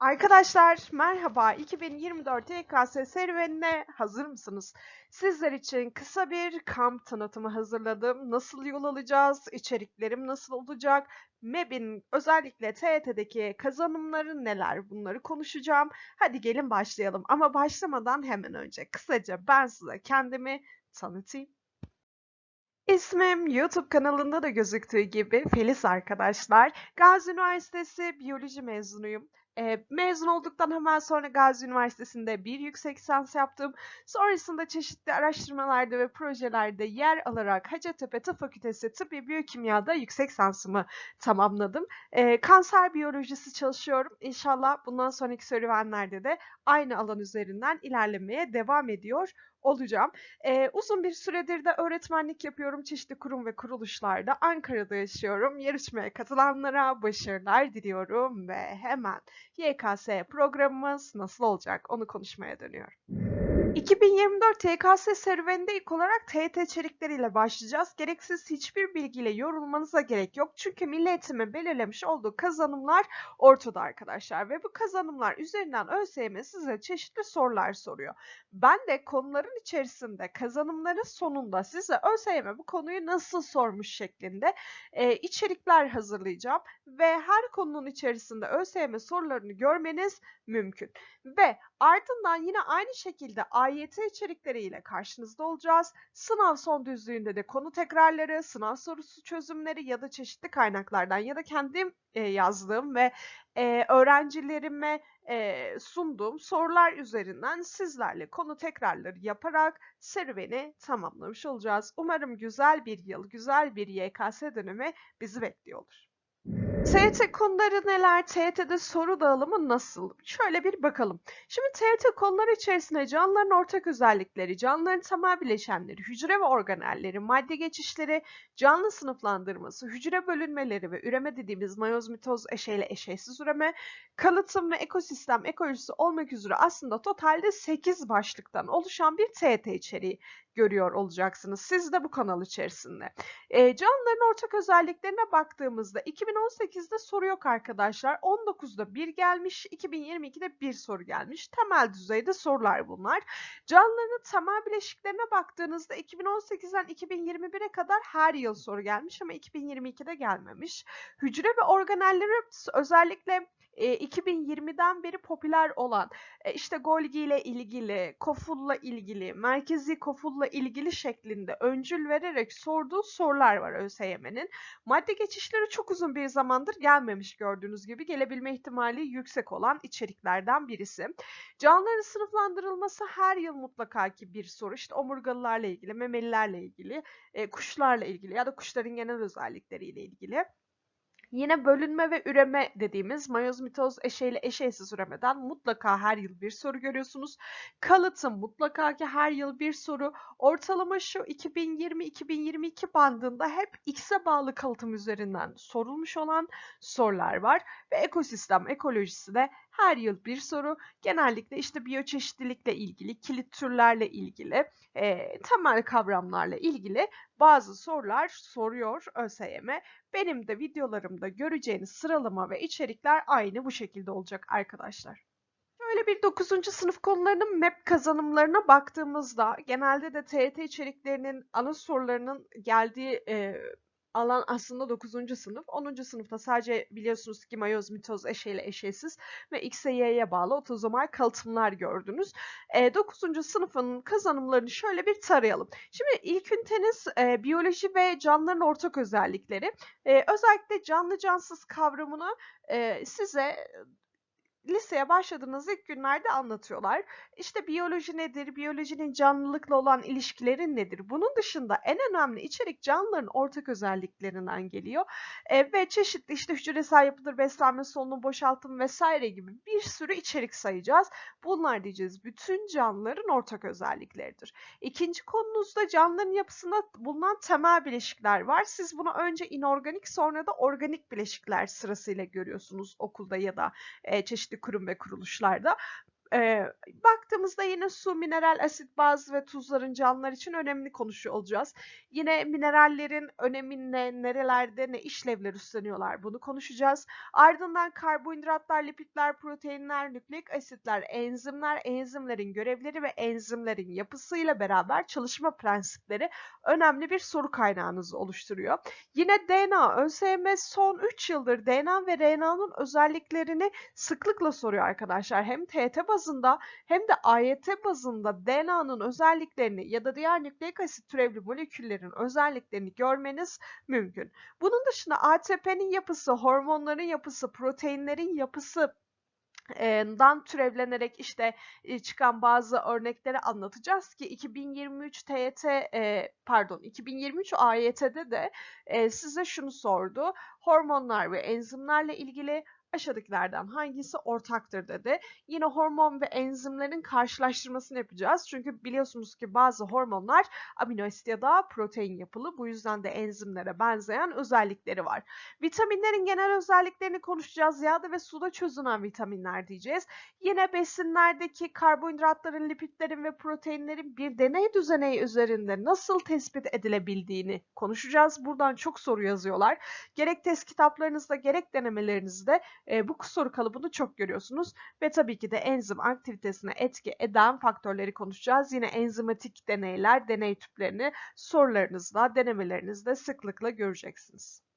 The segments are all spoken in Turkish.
Arkadaşlar merhaba 2024 YKS serüvenine hazır mısınız? Sizler için kısa bir kamp tanıtımı hazırladım. Nasıl yol alacağız? İçeriklerim nasıl olacak? MEB'in özellikle TYT'deki kazanımları neler? Bunları konuşacağım. Hadi gelin başlayalım. Ama başlamadan hemen önce kısaca ben size kendimi tanıtayım. İsmim YouTube kanalında da gözüktüğü gibi Feliz arkadaşlar. Gazi Üniversitesi biyoloji mezunuyum. Eee, mezun olduktan hemen sonra Gazi Üniversitesi'nde bir yüksek lisans yaptım. Sonrasında çeşitli araştırmalarda ve projelerde yer alarak Hacettepe Tıp Fakültesi Tıbbi Biyokimya'da yüksek lisansımı tamamladım. Eee, kanser biyolojisi çalışıyorum. İnşallah bundan sonraki serüvenlerde de aynı alan üzerinden ilerlemeye devam ediyor olacağım. Eee, uzun bir süredir de öğretmenlik yapıyorum çeşitli kurum ve kuruluşlarda. Ankara'da yaşıyorum. Yarışmaya katılanlara başarılar diliyorum ve hemen YKS programımız nasıl olacak onu konuşmaya dönüyorum. 2024 TKS serüveninde ilk olarak TYT içerikleriyle başlayacağız. Gereksiz hiçbir bilgiyle yorulmanıza gerek yok. Çünkü Milli Eğitim'in belirlemiş olduğu kazanımlar ortada arkadaşlar. Ve bu kazanımlar üzerinden ÖSYM size çeşitli sorular soruyor. Ben de konuların içerisinde kazanımların sonunda size ÖSYM bu konuyu nasıl sormuş şeklinde e, içerikler hazırlayacağım. Ve her konunun içerisinde ÖSYM sorularını görmeniz mümkün. Ve ardından yine aynı şekilde AYT içerikleriyle karşınızda olacağız. Sınav son düzlüğünde de konu tekrarları, sınav sorusu çözümleri ya da çeşitli kaynaklardan ya da kendim e, yazdığım ve e, öğrencilerime e, sunduğum sorular üzerinden sizlerle konu tekrarları yaparak serüveni tamamlamış olacağız. Umarım güzel bir yıl, güzel bir YKS dönemi bizi bekliyor olur. TYT konuları neler? TYT'de soru dağılımı nasıl? Şöyle bir bakalım. Şimdi TYT konuları içerisinde canlıların ortak özellikleri, canlıların temel bileşenleri, hücre ve organelleri, madde geçişleri, canlı sınıflandırması, hücre bölünmeleri ve üreme dediğimiz mayoz, mitoz, eşeyle eşeysiz üreme, kalıtım ve ekosistem ekolojisi olmak üzere aslında totalde 8 başlıktan oluşan bir TYT içeriği görüyor olacaksınız. Siz de bu kanal içerisinde. E, canlıların ortak özelliklerine baktığımızda 2018'de soru yok arkadaşlar. 19'da bir gelmiş, 2022'de bir soru gelmiş. Temel düzeyde sorular bunlar. Canlıların temel bileşiklerine baktığınızda 2018'den 2021'e kadar her yıl soru gelmiş ama 2022'de gelmemiş. Hücre ve organelleri özellikle 2020'den beri popüler olan işte Golgi ile ilgili, Koful'la ilgili, merkezi Koful'la ilgili şeklinde öncül vererek sorduğu sorular var ÖSYM'nin. Madde geçişleri çok uzun bir zamandır gelmemiş gördüğünüz gibi gelebilme ihtimali yüksek olan içeriklerden birisi. Canlıların sınıflandırılması her yıl mutlaka ki bir soru. İşte omurgalılarla ilgili, memelilerle ilgili, kuşlarla ilgili ya da kuşların genel özellikleriyle ilgili. Yine bölünme ve üreme dediğimiz mayoz mitoz eşeğiyle eşeğsiz üremeden mutlaka her yıl bir soru görüyorsunuz. Kalıtım mutlaka ki her yıl bir soru. Ortalama şu 2020-2022 bandında hep X'e bağlı kalıtım üzerinden sorulmuş olan sorular var. Ve ekosistem ekolojisi de her yıl bir soru. Genellikle işte biyoçeşitlilikle ilgili, kilit türlerle ilgili, e, temel kavramlarla ilgili bazı sorular soruyor ÖSYM. Benim de videolarımda göreceğiniz sıralama ve içerikler aynı bu şekilde olacak arkadaşlar. Şöyle bir 9. sınıf konularının MEP kazanımlarına baktığımızda genelde de TET içeriklerinin ana sorularının geldiği e, alan aslında 9. sınıf. 10. sınıfta sadece biliyorsunuz ki mayoz, mitoz, eşeyle eşeğsiz ve X'e Y'ye bağlı otozomal kalıtımlar gördünüz. E, 9. sınıfın kazanımlarını şöyle bir tarayalım. Şimdi ilk üniteniz e, biyoloji ve canlıların ortak özellikleri. E, özellikle canlı cansız kavramını e, size liseye başladığınız ilk günlerde anlatıyorlar. İşte biyoloji nedir, biyolojinin canlılıkla olan ilişkileri nedir? Bunun dışında en önemli içerik canlıların ortak özelliklerinden geliyor. E, ve çeşitli işte hücresel yapıdır, beslenme, solunum, boşaltım vesaire gibi bir sürü içerik sayacağız. Bunlar diyeceğiz bütün canlıların ortak özellikleridir. İkinci konunuzda canlıların yapısında bulunan temel bileşikler var. Siz bunu önce inorganik sonra da organik bileşikler sırasıyla görüyorsunuz okulda ya da e, çeşitli kurum ve kuruluşlarda. Eee, baktığımızda yine su, mineral, asit, baz ve tuzların canlılar için önemini konuşuyor olacağız. Yine minerallerin önemi ne, nerelerde ne işlevler üstleniyorlar bunu konuşacağız. Ardından karbonhidratlar, lipidler, proteinler, nükleik asitler, enzimler, enzimlerin görevleri ve enzimlerin yapısıyla beraber çalışma prensipleri önemli bir soru kaynağınızı oluşturuyor. Yine DNA, ÖSYM son 3 yıldır DNA ve RNA'nın özelliklerini sıklıkla soruyor arkadaşlar. Hem TET bazında hem de AYT bazında DNA'nın özelliklerini ya da diğer nükleik asit türevli moleküllerin özelliklerini görmeniz mümkün. Bunun dışında ATP'nin yapısı, hormonların yapısı, proteinlerin yapısı dan türevlenerek işte çıkan bazı örnekleri anlatacağız ki 2023 TYT pardon 2023 AYT'de de size şunu sordu. Hormonlar ve enzimlerle ilgili aşağıdakilerden hangisi ortaktır dedi. Yine hormon ve enzimlerin karşılaştırmasını yapacağız. Çünkü biliyorsunuz ki bazı hormonlar amino asit ya da protein yapılı. Bu yüzden de enzimlere benzeyen özellikleri var. Vitaminlerin genel özelliklerini konuşacağız. Yağda ve suda çözünen vitaminler diyeceğiz. Yine besinlerdeki karbonhidratların, lipidlerin ve proteinlerin bir deney düzeneği üzerinde nasıl tespit edilebildiğini konuşacağız. Buradan çok soru yazıyorlar. Gerek test kitaplarınızda gerek denemelerinizde e, bu soru kalıbını çok görüyorsunuz ve tabii ki de enzim aktivitesine etki eden faktörleri konuşacağız. Yine enzimatik deneyler, deney tüplerini sorularınızda, denemelerinizde sıklıkla göreceksiniz.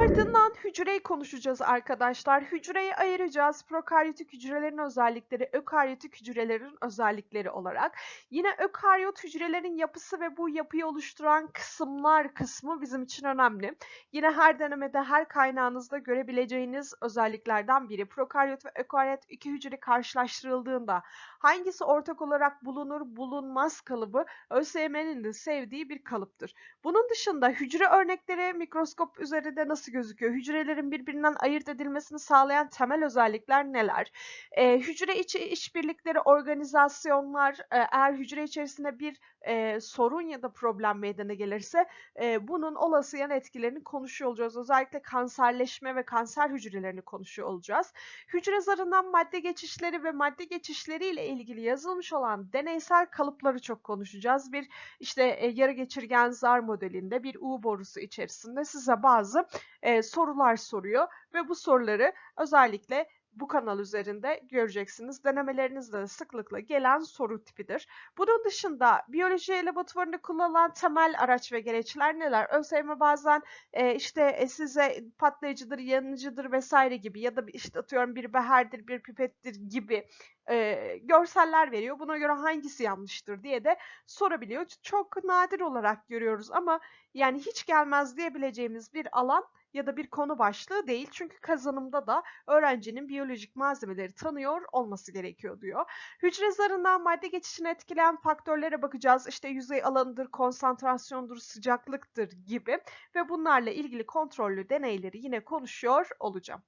Ardından hücreyi konuşacağız arkadaşlar. Hücreyi ayıracağız. Prokaryotik hücrelerin özellikleri, ökaryotik hücrelerin özellikleri olarak. Yine ökaryot hücrelerin yapısı ve bu yapıyı oluşturan kısımlar kısmı bizim için önemli. Yine her denemede, her kaynağınızda görebileceğiniz özelliklerden biri. Prokaryot ve ökaryot iki hücre karşılaştırıldığında hangisi ortak olarak bulunur, bulunmaz kalıbı ÖSYM'nin de sevdiği bir kalıptır. Bunun dışında hücre örnekleri mikroskop üzerinde nasıl gözüküyor? Hücrelerin birbirinden ayırt edilmesini sağlayan temel özellikler neler? E, hücre içi işbirlikleri, organizasyonlar, e, eğer hücre içerisinde bir e, sorun ya da problem meydana gelirse e, bunun olası yan etkilerini konuşuyor olacağız. Özellikle kanserleşme ve kanser hücrelerini konuşuyor olacağız. Hücre zarından madde geçişleri ve madde geçişleriyle ilgili yazılmış olan deneysel kalıpları çok konuşacağız. Bir işte e, yarı geçirgen zar modelinde bir U borusu içerisinde size bazı e, sorular soruyor ve bu soruları özellikle bu kanal üzerinde göreceksiniz. Denemelerinizde de sıklıkla gelen soru tipidir. Bunun dışında biyoloji laboratuvarında kullanılan temel araç ve gereçler neler? ÖSYM bazen e, işte e, size patlayıcıdır, yanıcıdır vesaire gibi ya da işte atıyorum bir beherdir, bir pipettir gibi e, görseller veriyor. Buna göre hangisi yanlıştır diye de sorabiliyor. Çok nadir olarak görüyoruz ama yani hiç gelmez diyebileceğimiz bir alan ya da bir konu başlığı değil. Çünkü kazanımda da öğrencinin biyolojik malzemeleri tanıyor olması gerekiyor diyor. Hücre zarından madde geçişini etkileyen faktörlere bakacağız. İşte yüzey alanıdır, konsantrasyondur, sıcaklıktır gibi ve bunlarla ilgili kontrollü deneyleri yine konuşuyor olacağım.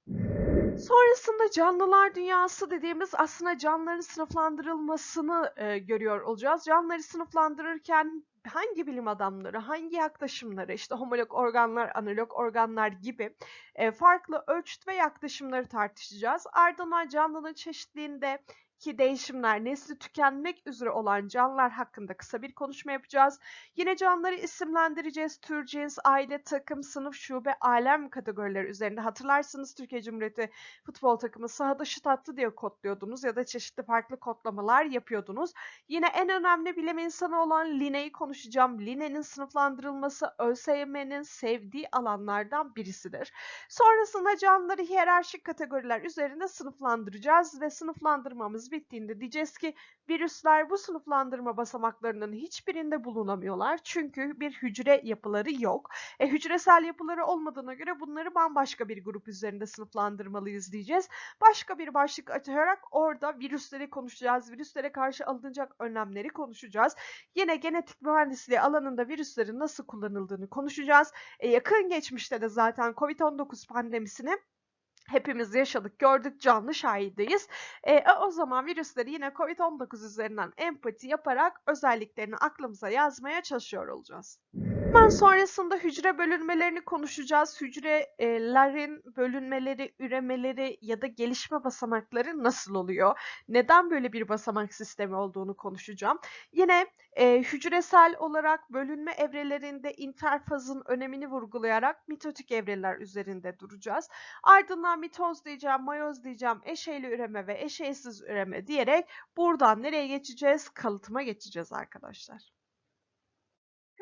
Sonrasında canlılar dünyası dediğimiz aslında canlıların sınıflandırılmasını e, görüyor olacağız. Canlıları sınıflandırırken hangi bilim adamları, hangi yaklaşımları, işte homolog organlar, analog organlar gibi e, farklı ölçüt ve yaklaşımları tartışacağız. Ardından canlının çeşitliğinde ki değişimler nesli tükenmek üzere olan canlılar hakkında kısa bir konuşma yapacağız. Yine canlıları isimlendireceğiz. Tür, cins, aile, takım, sınıf, şube, alem kategorileri üzerinde. Hatırlarsınız Türkiye Cumhuriyeti futbol takımı sahada şut attı diye kodluyordunuz ya da çeşitli farklı kodlamalar yapıyordunuz. Yine en önemli bilim insanı olan Linne'yi konuşacağım. Linne'nin sınıflandırılması ÖSYM'nin sevdiği alanlardan birisidir. Sonrasında canlıları hiyerarşik kategoriler üzerinde sınıflandıracağız ve sınıflandırmamız bittiğinde diyeceğiz ki virüsler bu sınıflandırma basamaklarının hiçbirinde bulunamıyorlar. Çünkü bir hücre yapıları yok. E, hücresel yapıları olmadığına göre bunları bambaşka bir grup üzerinde sınıflandırmalıyız diyeceğiz. Başka bir başlık açarak orada virüsleri konuşacağız. Virüslere karşı alınacak önlemleri konuşacağız. Yine genetik mühendisliği alanında virüslerin nasıl kullanıldığını konuşacağız. E, yakın geçmişte de zaten COVID-19 pandemisini hepimiz yaşadık, gördük, canlı şahideyiz. E, o zaman virüsleri yine COVID-19 üzerinden empati yaparak özelliklerini aklımıza yazmaya çalışıyor olacağız. Hemen sonrasında hücre bölünmelerini konuşacağız. Hücrelerin bölünmeleri, üremeleri ya da gelişme basamakları nasıl oluyor? Neden böyle bir basamak sistemi olduğunu konuşacağım. Yine e, hücresel olarak bölünme evrelerinde interfazın önemini vurgulayarak mitotik evreler üzerinde duracağız. Ardından mitoz diyeceğim, mayoz diyeceğim, eşeyli üreme ve eşeysiz üreme diyerek buradan nereye geçeceğiz? Kalıtıma geçeceğiz arkadaşlar.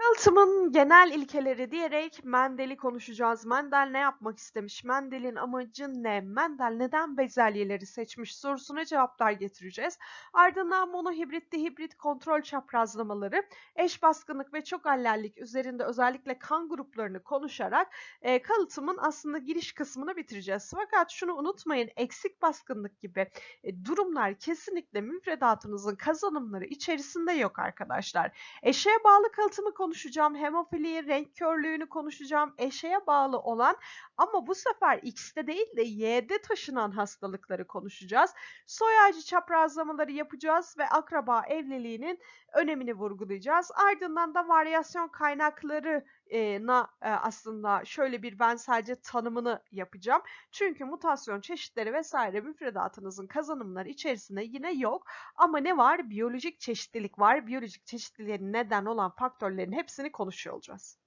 Yalıtımın genel ilkeleri diyerek Mendel'i konuşacağız. Mendel ne yapmak istemiş? Mendel'in amacı ne? Mendel neden bezelyeleri seçmiş sorusuna cevaplar getireceğiz. Ardından monohibrit, dihibrit kontrol çaprazlamaları, eş baskınlık ve çok allellik üzerinde özellikle kan gruplarını konuşarak e, kalıtımın aslında giriş kısmını bitireceğiz. Fakat şunu unutmayın eksik baskınlık gibi e, durumlar kesinlikle müfredatınızın kazanımları içerisinde yok arkadaşlar. Eşeğe bağlı kalıtımı konuşacağım. Hemofiliyi, renk körlüğünü konuşacağım. Eşeğe bağlı olan ama bu sefer X'te değil de Y'de taşınan hastalıkları konuşacağız. Soy çaprazlamaları yapacağız ve akraba evliliğinin önemini vurgulayacağız. Ardından da varyasyon kaynakları na aslında şöyle bir ben sadece tanımını yapacağım. Çünkü mutasyon çeşitleri vesaire müfredatınızın kazanımları içerisinde yine yok. Ama ne var? Biyolojik çeşitlilik var. Biyolojik çeşitliliğe neden olan faktörlerin hepsini konuşuyor olacağız.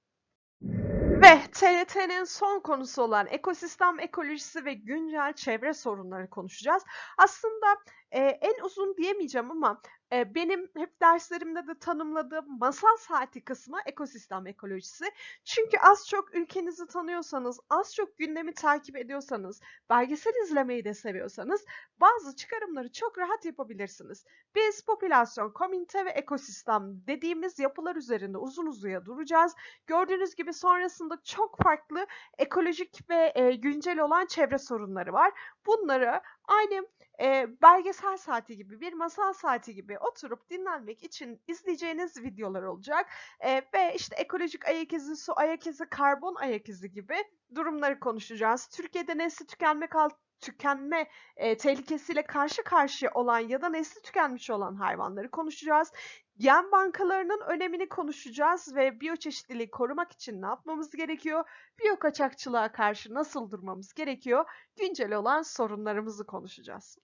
Ve TRT'nin son konusu olan ekosistem ekolojisi ve güncel çevre sorunları konuşacağız. Aslında e, en uzun diyemeyeceğim ama e, benim hep derslerimde de tanımladığım masal saati kısmı ekosistem ekolojisi. Çünkü az çok ülkenizi tanıyorsanız, az çok gündemi takip ediyorsanız, belgesel izlemeyi de seviyorsanız bazı çıkarımları çok rahat yapabilirsiniz. Biz popülasyon, komünite ve ekosistem dediğimiz yapılar üzerinde uzun uzuya duracağız. Gördüğünüz gibi sonrasında çok farklı ekolojik ve güncel olan çevre sorunları var. Bunları aynı e, belgesel saati gibi, bir masal saati gibi oturup dinlenmek için izleyeceğiniz videolar olacak. E, ve işte ekolojik ayak izi, su ayak izi, karbon ayak izi gibi durumları konuşacağız. Türkiye'de nesli tükenme kal tükenme e, tehlikesiyle karşı karşıya olan ya da nesli tükenmiş olan hayvanları konuşacağız. Gen bankalarının önemini konuşacağız ve biyoçeşitliliği korumak için ne yapmamız gerekiyor? Biyo kaçakçılığa karşı nasıl durmamız gerekiyor? Güncel olan sorunlarımızı konuşacağız.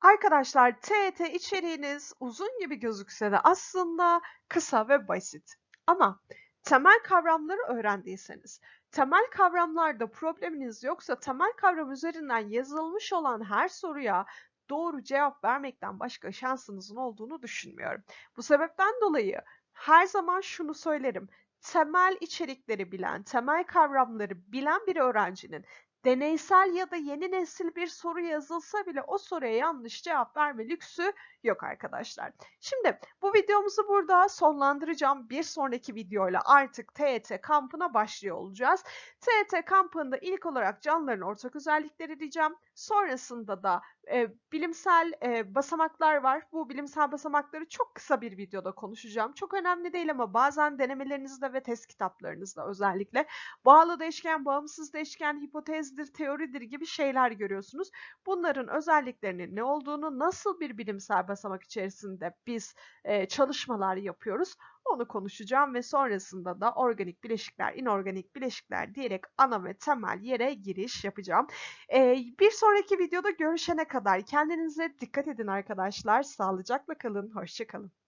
Arkadaşlar TET içeriğiniz uzun gibi gözükse de aslında kısa ve basit. Ama temel kavramları öğrendiyseniz, temel kavramlarda probleminiz yoksa temel kavram üzerinden yazılmış olan her soruya doğru cevap vermekten başka şansınızın olduğunu düşünmüyorum. Bu sebepten dolayı her zaman şunu söylerim. Temel içerikleri bilen, temel kavramları bilen bir öğrencinin deneysel ya da yeni nesil bir soru yazılsa bile o soruya yanlış cevap verme lüksü yok arkadaşlar. Şimdi bu videomuzu burada sonlandıracağım. Bir sonraki videoyla artık TET kampına başlıyor olacağız. TET kampında ilk olarak canlıların ortak özellikleri diyeceğim. Sonrasında da e, bilimsel e, basamaklar var. Bu bilimsel basamakları çok kısa bir videoda konuşacağım. Çok önemli değil ama bazen denemelerinizde ve test kitaplarınızda özellikle bağlı değişken, bağımsız değişken, hipotezdir, teoridir gibi şeyler görüyorsunuz. Bunların özelliklerinin ne olduğunu, nasıl bir bilimsel basamak içerisinde biz e, çalışmalar yapıyoruz onu konuşacağım ve sonrasında da organik bileşikler, inorganik bileşikler diyerek ana ve temel yere giriş yapacağım. Ee, bir sonraki videoda görüşene kadar kendinize dikkat edin arkadaşlar. Sağlıcakla kalın, hoşçakalın.